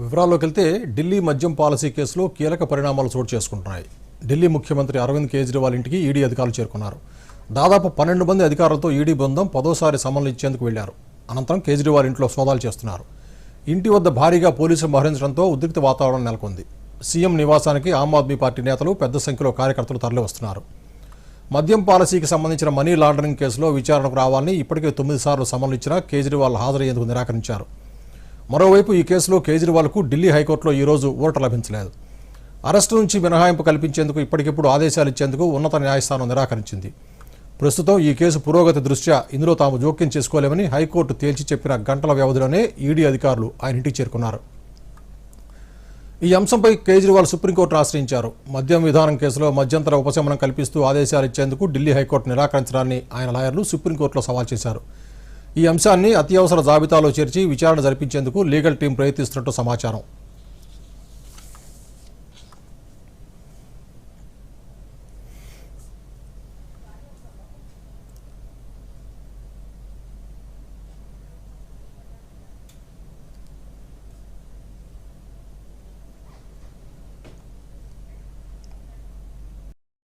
వివరాల్లోకి వెళ్తే ఢిల్లీ మద్యం పాలసీ కేసులో కీలక పరిణామాలు చోటు చేసుకుంటున్నాయి. ఢిల్లీ ముఖ్యమంత్రి అరవింద్ కేజ్రీవాల్ ఇంటికి ఈడీ అధికారులు చేరుకున్నారు. దాదాపు పన్నెండు మంది అధికారులతో ఈడీ బృందం పదోసారి సమన్లు ఇచ్చేందుకు వెళ్ళారు. అనంతరం కేజ్రీవాల్ ఇంట్లో సోదాలు చేస్తున్నారు. ఇంటి వద్ద భారీగా పోలీసులు మోహరించడంతో ఉద్రిక్త వాతావరణం నెలకొంది. సీఎం నివాసానికి ఆమ్ ఆద్మీ పార్టీ నేతలు పెద్ద సంఖ్యలో కార్యకర్తలు తరలివస్తున్నారు. మద్యం పాలసీకి సంబంధించిన మనీ లాండరింగ్ కేసులో విచారణకు రావాలని ఇప్పటికే తొమ్మిది సార్లు సమన్లు ఇచ్చినా కేజ్రీవాల్ హాజరయ్యేందుకు నిరాకరించారు. మరోవైపు ఈ కేసులో కేజ్రీవాల్కు ఢిల్లీ హైకోర్టులో ఈరోజు ఊరట లభించలేదు. అరెస్టు నుంచి మినహాయింపు కల్పించేందుకు ఇప్పటికిప్పుడు ఆదేశాలు ఇచ్చేందుకు ఉన్నత న్యాయస్థానం నిరాకరించింది. ప్రస్తుతం ఈ కేసు పురోగతి దృష్ట్యా ఇందులో తాము జోక్యం చేసుకోలేమని హైకోర్టు తేల్చి చెప్పిన గంటల వ్యవధిలోనే ఈడీ అధికారులు ఆయన ఇంటికి చేరుకున్నారు. ఈ అంశంపై కేజ్రీవాల్ సుప్రీంకోర్టును ఆశ్రయించారు. మద్యం విధానం కేసులో మధ్యంతర ఉపశమనం కల్పిస్తూ ఆదేశాలు ఇచ్చేందుకు ఢిల్లీ హైకోర్టు నిరాకరించడాన్ని ఆయన లాయర్లు సుప్రీంకోర్టులో సవాల్ చేశారు. ఈ అంశాన్ని అత్యవసర జాబితాలో చేర్చి విచారణ జరిపించేందుకు లీగల్ టీం ప్రయత్నిస్తున్నట్టు సమాచారం.